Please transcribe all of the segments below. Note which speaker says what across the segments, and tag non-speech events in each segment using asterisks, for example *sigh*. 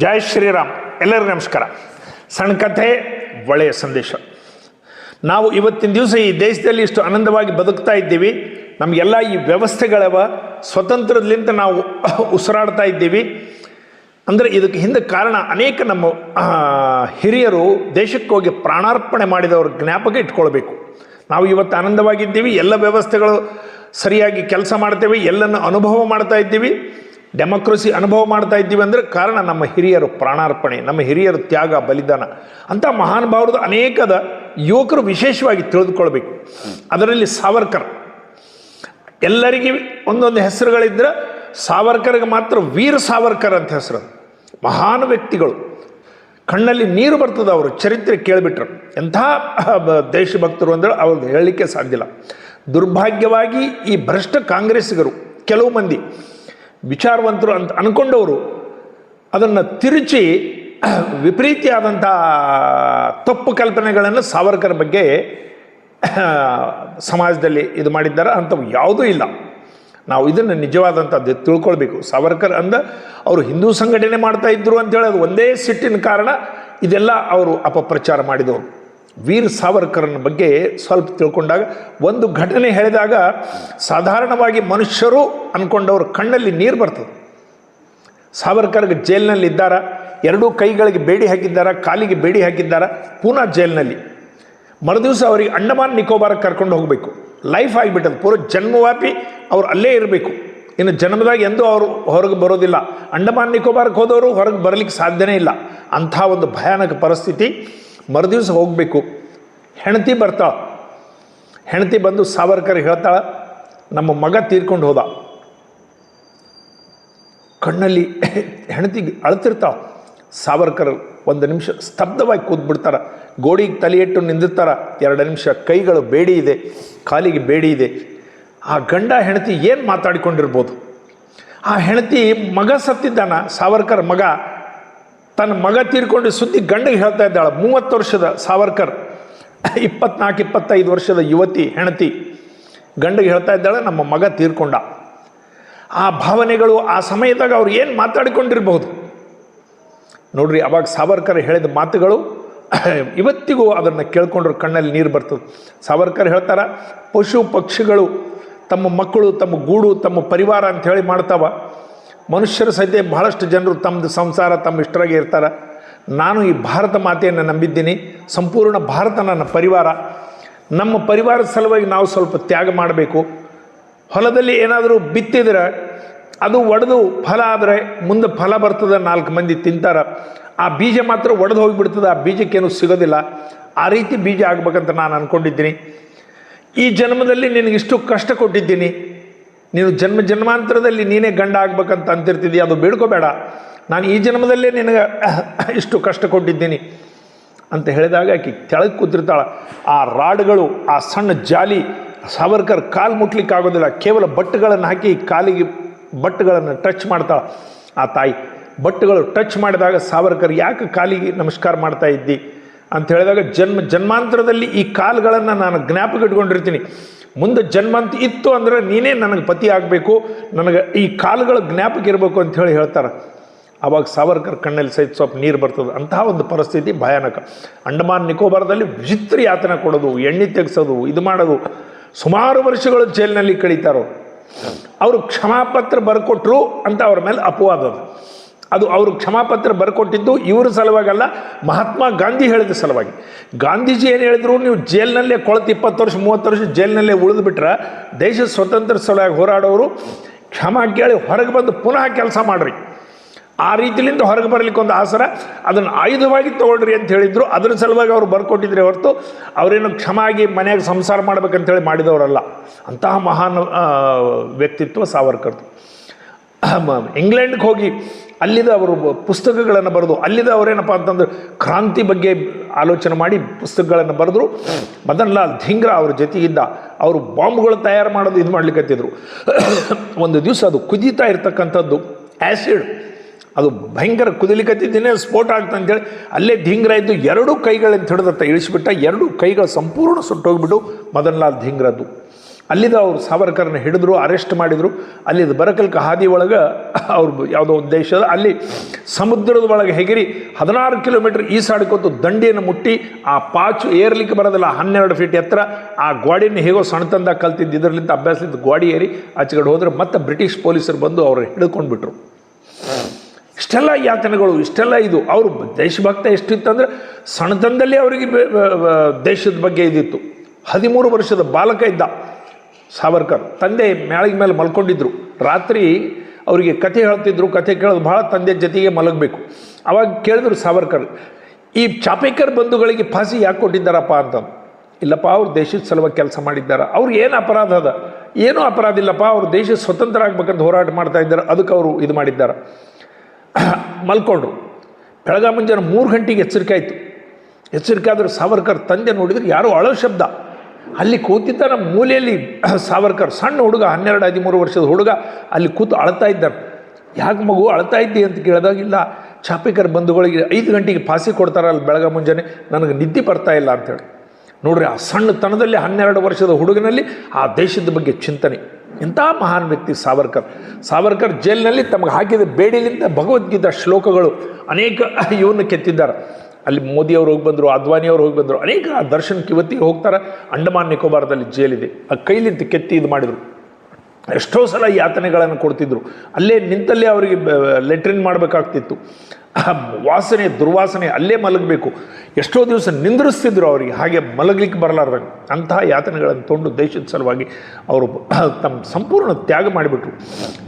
Speaker 1: ಜೈ ಶ್ರೀರಾಮ್. ಎಲ್ಲರಿಗೂ ನಮಸ್ಕಾರ. ಸಣ್ಣ ಕಥೆ, ಒಳ್ಳೆಯ ಸಂದೇಶ. ನಾವು ಇವತ್ತಿನ ದಿವಸ ಈ ದೇಶದಲ್ಲಿ ಇಷ್ಟು ಆನಂದವಾಗಿ ಬದುಕ್ತಾ ಇದ್ದೀವಿ. ನಮಗೆಲ್ಲ ಈ ವ್ಯವಸ್ಥೆಗಳವ ಸ್ವತಂತ್ರದಿಂದ ನಾವು ಉಸಿರಾಡ್ತಾ ಇದ್ದೀವಿ. ಅಂದರೆ ಇದಕ್ಕೆ ಹಿಂದೆ ಕಾರಣ ಅನೇಕ ನಮ್ಮ ಹಿರಿಯರು ದೇಶಕ್ಕೋಗಿ ಪ್ರಾಣಾರ್ಪಣೆ ಮಾಡಿದವ್ರ ಜ್ಞಾಪಕ ಇಟ್ಕೊಳ್ಬೇಕು. ನಾವು ಇವತ್ತು ಆನಂದವಾಗಿದ್ದೀವಿ. ಎಲ್ಲ ವ್ಯವಸ್ಥೆಗಳು ಸರಿಯಾಗಿ ಕೆಲಸ ಮಾಡ್ತೇವೆ. ಎಲ್ಲನ್ನು ಅನುಭವ ಮಾಡ್ತಾ ಇದ್ದೀವಿ. ಡೆಮೋಕ್ರಸಿ ಅನುಭವ ಮಾಡ್ತಾ ಇದ್ದೀವಿ ಅಂದರೆ ಕಾರಣ ನಮ್ಮ ಹಿರಿಯರು ಪ್ರಾಣಾರ್ಪಣೆ, ನಮ್ಮ ಹಿರಿಯರು ತ್ಯಾಗ, ಬಲಿದಾನ. ಅಂಥ ಮಹಾನುಭಾವರದ ಅನೇಕದ ಯುವಕರು ವಿಶೇಷವಾಗಿ ತಿಳಿದುಕೊಳ್ಬೇಕು. ಅದರಲ್ಲಿ ಸಾವರ್ಕರ್. ಎಲ್ಲರಿಗೆ ಒಂದೊಂದು ಹೆಸರುಗಳಿದ್ರೆ ಸಾವರ್ಕರ್ಗೆ ಮಾತ್ರ ವೀರ ಸಾವರ್ಕರ್ ಅಂತ ಹೆಸರು. ಮಹಾನ್ ವ್ಯಕ್ತಿಗಳು. ಕಣ್ಣಲ್ಲಿ ನೀರು ಬರ್ತದೆ ಅವರು, ಚರಿತ್ರೆ ಕೇಳಿಬಿಟ್ರು. ಎಂಥ ದೇಶಭಕ್ತರು ಅಂದರೆ ಅವ್ರದ್ದು ಹೇಳಲಿಕ್ಕೆ ಸಾಧ್ಯ ಇಲ್ಲ ದುರ್ಭಾಗ್ಯವಾಗಿ ಈ ಭ್ರಷ್ಟ ಕಾಂಗ್ರೆಸ್ಸಿಗರು ಕೆಲವು ಮಂದಿ ವಿಚಾರವಂತರು ಅಂತ ಅಂದ್ಕೊಂಡವರು ಅದನ್ನು ತಿರುಚಿ ವಿಪರೀತಿಯಾದಂಥ ತಪ್ಪು ಕಲ್ಪನೆಗಳನ್ನು ಸಾವರ್ಕರ್ ಬಗ್ಗೆ ಸಮಾಜದಲ್ಲಿ ಇದು ಮಾಡಿದ್ದಾರೆ ಅಂಥವು ಯಾವುದೂ ಇಲ್ಲ. ನಾವು ಇದನ್ನು ನಿಜವಾದಂಥದ್ದು ತಿಳ್ಕೊಳ್ಬೇಕು. ಸಾವರ್ಕರ್ ಅಂದ ಅವರು ಹಿಂದೂ ಸಂಘಟನೆ ಮಾಡ್ತಾ ಇದ್ರು ಅಂತೇಳಿ ಅದು ಒಂದೇ ಸಿಟ್ಟಿನ ಕಾರಣ ಇದೆಲ್ಲ ಅವರು ಅಪಪ್ರಚಾರ ಮಾಡಿದವರು. ವೀರ್ ಸಾವರ್ಕರನ ಬಗ್ಗೆ ಸ್ವಲ್ಪ ತಿಳ್ಕೊಂಡಾಗ ಒಂದು ಘಟನೆ ಹೇಳಿದಾಗ ಸಾಧಾರಣವಾಗಿ ಮನುಷ್ಯರು ಅಂದ್ಕೊಂಡವ್ರ ಕಣ್ಣಲ್ಲಿ ನೀರು ಬರ್ತದೆ. ಸಾವರ್ಕರ್ಗೆ ಜೈಲಿನಲ್ಲಿ ಇದ್ದಾರ? ಎರಡೂ ಕೈಗಳಿಗೆ ಬೇಡಿ ಹಾಕಿದ್ದಾರ? ಕಾಲಿಗೆ ಬೇಡಿ ಹಾಕಿದ್ದಾರ? ಪೂನಾ ಜೈಲಿನಲ್ಲಿ. ಮರುದಿವಸ ಅವರಿಗೆ ಅಂಡಮಾನ್ ನಿಕೋಬಾರಕ್ಕೆ ಕರ್ಕೊಂಡು ಹೋಗಬೇಕು. ಲೈಫ್ ಆಗಿಬಿಟ್ಟದು. ಪೂರ ಜನ್ಮವ್ಯಾಪಿ ಅವ್ರು ಅಲ್ಲೇ ಇರಬೇಕು. ಇನ್ನು ಜನ್ಮದಾಗ ಎಂದೂ ಅವರು ಹೊರಗೆ ಬರೋದಿಲ್ಲ. ಅಂಡಮಾನ್ ನಿಕೋಬಾರಕ್ಕೆ ಹೋದವರು ಹೊರಗೆ ಬರಲಿಕ್ಕೆ ಸಾಧ್ಯನೇ ಇಲ್ಲ. ಅಂಥ ಒಂದು ಭಯಾನಕ ಪರಿಸ್ಥಿತಿ. ಮರುದಿವಸ ಹೋಗಬೇಕು. ಹೆಂಡತಿ ಬರ್ತಾಳೆ ಹೆಂಡತಿ ಬಂದು ಸಾವರ್ಕರ್ ಹೇಳ್ತಾಳೆ, ನಮ್ಮ ಮಗ ತೀರ್ಕೊಂಡು ಹೋದ. ಕಣ್ಣಲ್ಲಿ ಹೆಂಡತಿ ಅಳ್ತಿರ್ತಾವ ಸಾವರ್ಕರ್ ಒಂದು ನಿಮಿಷ ಸ್ತಬ್ಧವಾಗಿ ಕೂತ್ಬಿಡ್ತಾರ. ಗೋಡಿಗೆ ತಲೆ ಇಟ್ಟು ನಿಂದಿರ್ತಾರ. ಎರಡು ನಿಮಿಷ ಕೈಗಳು ಬೇಡಿ ಇದೆ, ಕಾಲಿಗೆ ಬೇಡಿ ಇದೆ. ಆ ಗಂಡ ಹೆಂಡತಿ ಏನು ಮಾತಾಡಿಕೊಂಡಿರ್ಬೋದು? ಆ ಹೆಂಡತಿ ಮಗ ಸತ್ತಿದ್ದಾನ, ಸಾವರ್ಕರ್ ಮಗ ತನ್ನ ಮಗ ತೀರ್ಕೊಂಡು ಸುದ್ದಿ ಗಂಡಿಗೆ ಹೇಳ್ತಾ ಇದ್ದಾಳೆ. ಮೂವತ್ತು ವರ್ಷದ ಸಾವರ್ಕರ್, ಇಪ್ಪತ್ನಾಲ್ಕು, ಇಪ್ಪತ್ತೈದು ವರ್ಷದ ಯುವತಿ ಹೆಣತಿ ಗಂಡಿಗೆ ಹೇಳ್ತಾ ಇದ್ದಾಳೆ, ನಮ್ಮ ಮಗ ತೀರ್ಕೊಂಡ. ಆ ಭಾವನೆಗಳು ಆ ಸಮಯದಾಗ ಅವ್ರು ಏನು ಮಾತಾಡಿಕೊಂಡಿರಬಹುದು? ನೋಡ್ರಿ, ಅವಾಗ ಸಾವರ್ಕರ್ ಹೇಳಿದ ಮಾತುಗಳು, ಇವತ್ತಿಗೂ ಅದನ್ನು ಕೇಳ್ಕೊಂಡ್ರೆ ಕಣ್ಣಲ್ಲಿ ನೀರು ಬರ್ತದೆ. ಸಾವರ್ಕರ್ ಹೇಳ್ತಾರ, ಪಶು ಪಕ್ಷಿಗಳು ತಮ್ಮ ಮಕ್ಕಳು, ತಮ್ಮ ಗೂಡು, ತಮ್ಮ ಪರಿವಾರ ಅಂತ ಹೇಳಿ ಮಾಡ್ತಾವ. ಮನುಷ್ಯರ ಸದ್ಯ ಬಹಳಷ್ಟು ಜನರು ತಮ್ಮದು ಸಂಸಾರ ತಮ್ಮ ಇಷ್ಟರಾಗೆ ಇರ್ತಾರೆ. ನಾನು ಈ ಭಾರತ ಮಾತೆಯನ್ನು ನಂಬಿದ್ದೀನಿ. ಸಂಪೂರ್ಣ ಭಾರತ ನನ್ನ ಪರಿವಾರ. ನಮ್ಮ ಪರಿವಾರದ ಸಲುವಾಗಿ ನಾವು ಸ್ವಲ್ಪ ತ್ಯಾಗ ಮಾಡಬೇಕು. ಹೊಲದಲ್ಲಿ ಏನಾದರೂ ಬಿತ್ತಿದ್ರೆ ಅದು ಒಡೆದು ಫಲ ಆದರೆ ಮುಂದೆ ಫಲ ಬರ್ತದೆ ನಾಲ್ಕು ಮಂದಿ ತಿಂತಾರ. ಆ ಬೀಜ ಮಾತ್ರ ಒಡೆದು ಹೋಗಿಬಿಡ್ತದೆ. ಆ ಬೀಜಕ್ಕೇನು ಸಿಗೋದಿಲ್ಲ. ಆ ರೀತಿ ಬೀಜ ಆಗ್ಬೇಕಂತ ನಾನು ಅಂದ್ಕೊಂಡಿದ್ದೀನಿ ಈ ಜನ್ಮದಲ್ಲಿ ನಿನಗಿಷ್ಟು ಕಷ್ಟ ಕೊಟ್ಟಿದ್ದೀನಿ. ನೀನು ಜನ್ಮ ಜನ್ಮಾಂತರದಲ್ಲಿ ನೀನೇ ಗಂಡ ಆಗ್ಬೇಕಂತ ಅಂತಿರ್ತಿದ್ದಿ ಅದು ಬೇಡ್ಕೋಬೇಡ. ನಾನು ಈ ಜನ್ಮದಲ್ಲೇ ನಿನಗೆ *coughs* ಇಷ್ಟು ಕಷ್ಟ ಕೊಟ್ಟಿದ್ದೀನಿ ಅಂತ ಹೇಳಿದಾಗ ಆಕೆ ಕೆಳಗೆ ಕೂತಿರ್ತಾಳೆ. ಆ ರಾಡ್ಗಳು, ಆ ಸಣ್ಣ ಜಾಲಿ, ಸಾವರ್ಕರ್ ಕಾಲು ಮುಟ್ಲಿಕ್ಕೆ ಆಗೋದಿಲ್ಲ ಕೇವಲ ಬಟ್ಟುಗಳನ್ನು ಹಾಕಿ ಕಾಲಿಗೆ ಬಟ್ಟುಗಳನ್ನು ಟಚ್ ಮಾಡ್ತಾಳೆ. ಆ ತಾಯಿ, ಬಟ್ಟುಗಳು ಟಚ್ ಮಾಡಿದಾಗ ಸಾವರ್ಕರ್ ಯಾಕೆ ಕಾಲಿಗೆ ನಮಸ್ಕಾರ ಮಾಡ್ತಾ ಇದ್ದಿ? ಅಂತ ಹೇಳಿದಾಗ ಜನ್ಮ ಜನ್ಮಾಂತರದಲ್ಲಿ ಈ ಕಾಲುಗಳನ್ನು ನಾನು ಜ್ಞಾಪಕ ಇಟ್ಕೊಂಡಿರ್ತೀನಿ. ಮುಂದೆ ಜನ್ಮ ಅಂತ ಇತ್ತು ಅಂದರೆ ನೀನೇ ನನಗೆ ಪತಿ ಆಗಬೇಕು, ನನಗೆ ಈ ಕಾಲುಗಳ ಜ್ಞಾಪಕ ಇರಬೇಕು ಅಂತ ಹೇಳಿ ಹೇಳ್ತಾರೆ. ಆವಾಗ ಸಾವರ್ಕರ್ ಕಣ್ಣಲ್ಲಿ ಸಹಿತ ಸ್ವಲ್ಪ ನೀರು ಬರ್ತದೆ. ಅಂತಹ ಒಂದು ಪರಿಸ್ಥಿತಿ ಭಯಾನಕ. ಅಂಡಮಾನ್ ನಿಕೋಬಾರದಲ್ಲಿ ವಿಚಿತ್ರ ಯಾತನೆ ಕೊಡೋದು, ಎಣ್ಣೆ ತೆಗೆಸೋದು, ಇದು ಮಾಡೋದು. ಸುಮಾರು ವರ್ಷಗಳು ಜೈಲಿನಲ್ಲಿ ಕಳೀತಾರೋ. ಅವರು ಕ್ಷಮಾಪತ್ರ ಬರ್ಕೊಟ್ರು ಅಂತ ಅವ್ರ ಮೇಲೆ ಅಪವಾದ ಅದು ಅವರು ಕ್ಷಮಾಪತ್ರ ಬರ್ಕೊಟ್ಟಿದ್ದು ಇವ್ರ ಸಲುವಾಗಲ್ಲ, ಮಹಾತ್ಮ ಗಾಂಧಿ ಹೇಳಿದ ಸಲುವಾಗಿ. ಗಾಂಧೀಜಿ ಏನು ಹೇಳಿದ್ರು, ನೀವು ಜೈಲಿನಲ್ಲೇ ಕೊಳತು ಇಪ್ಪತ್ತು ವರ್ಷ, ಮೂವತ್ತು ವರ್ಷ ಜೈಲಿನಲ್ಲೇ ಉಳಿದು ಬಿಟ್ರೆ ದೇಶ ಸ್ವತಂತ್ರ ಸಲುವಾಗಿ ಹೋರಾಡೋರು ಕ್ಷಮ ಕೇಳಿ ಹೊರಗೆ ಬಂದು ಪುನಃ ಕೆಲಸ ಮಾಡ್ರಿ. ಆ ರೀತಿಯಿಂದ ಹೊರಗೆ ಬರಲಿಕ್ಕೆ ಒಂದು ಆಸರ. ಅದನ್ನು ಆಯುಧವಾಗಿ ತೊಗೊಳ್ರಿ ಅಂತ ಹೇಳಿದ್ರು. ಅದ್ರ ಸಲುವಾಗಿ ಅವ್ರು ಬರ್ಕೊಟ್ಟಿದ್ರೆ ಹೊರತು ಅವರೇನು ಕ್ಷಮಾಗಿ ಮನೆಯಾಗ ಸಂಸಾರ ಮಾಡ್ಬೇಕಂತೇಳಿ ಮಾಡಿದವರಲ್ಲ. ಅಂತಹ ಮಹಾನ್ ವ್ಯಕ್ತಿತ್ವ ಸಾವರ್ಕರ್ದು. ಇಂಗ್ಲೆಂಡ್ಗೆ ಹೋಗಿ ಅಲ್ಲಿದ ಅವರು ಪುಸ್ತಕಗಳನ್ನು ಬರೆದು, ಅಲ್ಲಿದ ಅವರೇನಪ್ಪ ಅಂತಂದ್ರೆ ಕ್ರಾಂತಿ ಬಗ್ಗೆ ಆಲೋಚನೆ ಮಾಡಿ ಪುಸ್ತಕಗಳನ್ನು ಬರೆದ್ರು. ಮದನ್ ಲಾಲ್ ಧಿಂಗ್ರ ಅವ್ರ ಜೊತೆಗಿದ್ದ ಅವರು ಬಾಂಬ್ಗಳು ತಯಾರು ಮಾಡೋದು ಇದು ಮಾಡ್ಲಿಕ್ಕತ್ತಿದ್ರು ಒಂದು ದಿವಸ ಅದು ಕುದೀತಾ ಇರ್ತಕ್ಕಂಥದ್ದು ಆ್ಯಸಿಡ್ ಅದು ಭಯಂಕರ ಕುದಿಲಿಕತ್ತಿದ್ದೇನೆ ಸ್ಫೋಟ ಆಗ್ತಂತೇಳಿ ಅಂತೇಳಿ ಅಲ್ಲೇ ಧಿಂಗ್ರ ಇದ್ದು ಎರಡೂ ಕೈಗಳಿಂದ ಹಿಡಿದತ್ತ ಇಳಿಸ್ಬಿಟ್ಟ, ಎರಡೂ ಕೈಗಳು ಸಂಪೂರ್ಣ ಸುಟ್ಟೋಗ್ಬಿಟ್ಟು ಮದನ್ ಲಾಲ್ ಧಿಂಗ್ರದ್ದು. ಅಲ್ಲಿದ ಅವ್ರು ಸಾವರ್ಕರ್ನ ಹಿಡಿದ್ರು ಅರೆಸ್ಟ್ ಮಾಡಿದರು. ಅಲ್ಲಿದ್ದು ಬರಕಲ್ಕ ಹಾದಿ ಒಳಗೆ ಅವ್ರು ಯಾವುದೋ ಒಂದು ದೇಶದ ಅಲ್ಲಿ ಸಮುದ್ರದ ಒಳಗೆ ಹೆಗಿರಿ ಹದಿನಾರು ಕಿಲೋಮೀಟರ್ ಈಸಾಡ್ಕೊತು ದಂಡಿಯನ್ನು ಮುಟ್ಟಿ, ಆ ಪಾಚು ಏರ್ಲಿಕ್ಕೆ ಬರೋದಿಲ್ಲ, ಹನ್ನೆರಡು ಫೀಟ್ ಎತ್ತರ. ಆ ಗೋಡಿನ ಹೇಗೋ ಸಣ್ಣತಂದ ಕಲ್ತಿದ್ದು, ಇದರಲ್ಲಿಂದ ಅಭ್ಯಾಸದಿಂದ ಗ್ವಾಡಿ ಏರಿ ಆಚೆಗಡೆ ಹೋದರೆ ಮತ್ತೆ ಬ್ರಿಟಿಷ್ ಪೊಲೀಸರು ಬಂದು ಅವ್ರು ಹಿಡ್ಕೊಂಡ್ಬಿಟ್ರು. ಇಷ್ಟೆಲ್ಲ ಯಾತನೆಗಳು, ಇಷ್ಟೆಲ್ಲ ಇದು. ಅವರು ದೇಶಭಕ್ತ ಎಷ್ಟಿತ್ತಂದ್ರೆ ಸಣ್ಣತನದಲ್ಲಿ ಅವರಿಗೆ ದೇಶದ ಬಗ್ಗೆ ಇದಿತ್ತು. ಹದಿಮೂರು ವರ್ಷದ ಬಾಲಕ ಇದ್ದ. ಸಾವರ್ಕರ್ ತಂದೆ ಮ್ಯಾಳಿಗೆ ಮೇಲೆ ಮಲ್ಕೊಂಡಿದ್ರು. ರಾತ್ರಿ ಅವರಿಗೆ ಕಥೆ ಹೇಳ್ತಿದ್ರು, ಕಥೆ ಕೇಳೋದು ಭಾಳ ತಂದೆ ಜೊತೆಗೆ ಮಲಗಬೇಕು. ಅವಾಗ ಕೇಳಿದ್ರು ಸಾವರ್ಕರ್, ಈ ಚಾಪೇಕರ್ ಬಂಧುಗಳಿಗೆ ಫಾಸಿ ಯಾಕೆ ಕೊಟ್ಟಿದ್ದಾರಪ್ಪ ಅಂತ ಇಲ್ಲಪ್ಪ, ಅವ್ರು ದೇಶದ ಸಲುವಾಗಿ ಕೆಲಸ ಮಾಡಿದ್ದಾರೆ. ಅವ್ರಿಗೆ ಏನು ಅಪರಾಧ ಅದ? ಏನೂ ಅಪರಾಧ ಇಲ್ಲಪ್ಪ, ಅವ್ರು ದೇಶ ಸ್ವತಂತ್ರ ಆಗ್ಬೇಕಂತ ಹೋರಾಟ ಮಾಡ್ತಾ ಇದ್ದಾರೆ, ಅದಕ್ಕೆ ಅವರು ಇದು ಮಾಡಿದ್ದಾರೆ. *clears throat* ಮಲ್ಕೊಂಡ್ರು. ಬೆಳಗಾ ಮುಂಜಾನೆ ಮೂರು ಗಂಟೆಗೆ ಎಚ್ಚರಿಕೆ ಆಯಿತು. ಎಚ್ಚರಿಕೆ ಆದರೂ ಸಾವರ್ಕರ್ ತಂದೆ ನೋಡಿದ್ರೆ ಯಾರೋ ಅಳೋ ಶಬ್ದ. ಅಲ್ಲಿ ಕೂತಿದ್ದಾರೆ ನಮ್ಮ ಮೂಲೆಯಲ್ಲಿ *clears throat* ಸಾವರ್ಕರ್, ಸಣ್ಣ ಹುಡುಗ, ಹನ್ನೆರಡು, ಹದಿಮೂರು ವರ್ಷದ ಹುಡುಗ ಅಲ್ಲಿ ಕೂತು ಅಳ್ತಾ ಇದ್ದಾರೆ ಯಾಕೆ ಮಗು ಅಳ್ತಾ ಇದ್ದಿ ಅಂತ ಕೇಳಿದಾಗಿಲ್ಲ ಚಾಪಿಕರ್ ಬಂಧುಗಳಿಗೆ ಐದು ಗಂಟೆಗೆ ಫಾಸಿ ಕೊಡ್ತಾರಲ್ಲ ಬೆಳಗ್ಗೆ ಮುಂಜಾನೆ, ನನಗೆ ನಿದ್ದೆ ಬರ್ತಾ ಇಲ್ಲ ಅಂತೇಳಿ ನೋಡ್ರಿ, ಆ ಸಣ್ಣತನದಲ್ಲಿ ಹನ್ನೆರಡು ವರ್ಷದ ಹುಡುಗನಲ್ಲಿ ಆ ದೇಶದ ಬಗ್ಗೆ ಚಿಂತನೆ. ಇಂಥ ಮಹಾನ್ ವ್ಯಕ್ತಿ ಸಾವರ್ಕರ್. ಸಾವರ್ಕರ್ ಜೈಲಿನಲ್ಲಿ ತಮಗೆ ಹಾಕಿದ ಬೇಡಿಲಿಂದ ಭಗವದ್ಗೀತಾ ಶ್ಲೋಕಗಳು ಅನೇಕ *clears throat* ಇವನ್ನು ಕೆತ್ತಿದ್ದಾರೆ. ಅಲ್ಲಿ ಮೋದಿಯವರು ಹೋಗಿ ಬಂದರು ಅದ್ವಾನಿಯವರು ಹೋಗಿ ಬಂದರು, ಅನೇಕ ದರ್ಶನಕ್ಕೆ ಇವತ್ತಿಗೆ ಹೋಗ್ತಾರೆ. ಅಂಡಮಾನ್ ನಿಕೋಬಾರದಲ್ಲಿ ಜೈಲಿದೆ. ಆ ಕೈಲಿಂತ ಕೆತ್ತಿ ಇದು ಮಾಡಿದರು. ಎಷ್ಟೋ ಸಲ ಯಾತನೆಗಳನ್ನು ಕೊಡ್ತಿದ್ರು. ಅಲ್ಲೇ ನಿಂತಲ್ಲೇ ಅವರಿಗೆ ಲೆಟ್ರಿನ್ ಮಾಡಬೇಕಾಗ್ತಿತ್ತು. ವಾಸನೆ, ದುರ್ವಾಸನೆ ಅಲ್ಲೇ ಮಲಗಬೇಕು. ಎಷ್ಟೋ ದಿವಸ ನಿಂದ್ರಿಸ್ತಿದ್ರು ಅವರಿಗೆ. ಹಾಗೆ ಮಲಗಲಿಕ್ಕೆ ಬರಲಾರ್ದಂಗೆ ಅಂತಹ ಯಾತನೆಗಳನ್ನು ತೊಂಡು ದೇಶದ ಸಲುವಾಗಿ ಅವರು ತಮ್ಮ ಸಂಪೂರ್ಣ ತ್ಯಾಗ ಮಾಡಿಬಿಟ್ರು.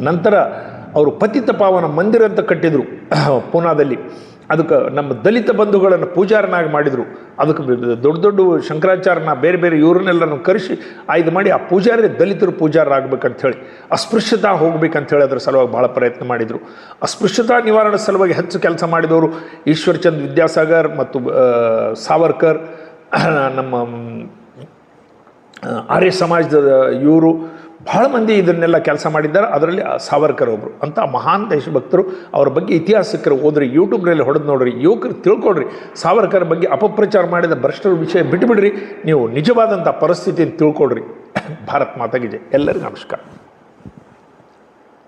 Speaker 1: ನಂತರ ಅವರು ಪತಿತ ಪಾವನ ಮಂದಿರ ಅಂತ ಕಟ್ಟಿದರು, ಪೂನಾದಲ್ಲಿ. ಅದಕ್ಕೆ ನಮ್ಮ ದಲಿತ ಬಂಧುಗಳನ್ನು ಪೂಜಾರನಾಗಿ ಮಾಡಿದರು. ಅದಕ್ಕೆ ದೊಡ್ಡ ದೊಡ್ಡ ಶಂಕರಾಚಾರ್ಯನ ಬೇರೆ ಬೇರೆ ಇವ್ರನ್ನೆಲ್ಲರನ್ನು ಕರೆಸಿ ಆಯ್ದು ಮಾಡಿ ಆ ಪೂಜಾರಿ ದಲಿತರು ಪೂಜಾರರಾಗಬೇಕಂತ ಹೇಳಿ ಅಸ್ಪೃಶ್ಯತಾ ಹೋಗ್ಬೇಕಂಥೇಳಿ ಅದರ ಸಲುವಾಗಿ ಭಾಳ ಪ್ರಯತ್ನ ಮಾಡಿದರು. ಅಸ್ಪೃಶ್ಯತಾ ನಿವಾರಣೆ ಸಲುವಾಗಿ ಹೆಚ್ಚು ಕೆಲಸ ಮಾಡಿದವರು ಈಶ್ವರ್ಚಂದ್ ವಿದ್ಯಾಸಾಗರ್ ಮತ್ತು ಸಾವರ್ಕರ್, *clears throat* ನಮ್ಮ ಆರ್ಯ ಸಮಾಜದ ಇವರು ಬಹಳ ಮಂದಿ ಇದನ್ನೆಲ್ಲ ಕೆಲಸ ಮಾಡಿದ್ದಾರೆ. ಅದರಲ್ಲಿ ಸಾವರ್ಕರ್ ಒಬ್ಬರು ಅಂತ ಮಹಾನ್ ದೇಶಭಕ್ತರು ಅವ್ರ ಬಗ್ಗೆ ಇತಿಹಾಸಕರು ಓದ್ರಿ ಯೂಟ್ಯೂಬ್ನಲ್ಲಿ ಹೊಡೆದು ನೋಡ್ರಿ, ಯುವಕರು ತಿಳ್ಕೊಡ್ರಿ ಸಾವರ್ಕರ್ ಬಗ್ಗೆ ಅಪಪ್ರಚಾರ ಮಾಡಿದ ಭ್ರಷ್ಟರ ವಿಷಯ ಬಿಟ್ಟುಬಿಡ್ರಿ ನೀವು ನಿಜವಾದಂಥ ಪರಿಸ್ಥಿತಿಯನ್ನು ತಿಳ್ಕೊಡ್ರಿ *coughs* ಭಾರತ್ ಮಾತಾಗಿದೆ. ಎಲ್ಲರಿಗೂ ನಮಸ್ಕಾರ.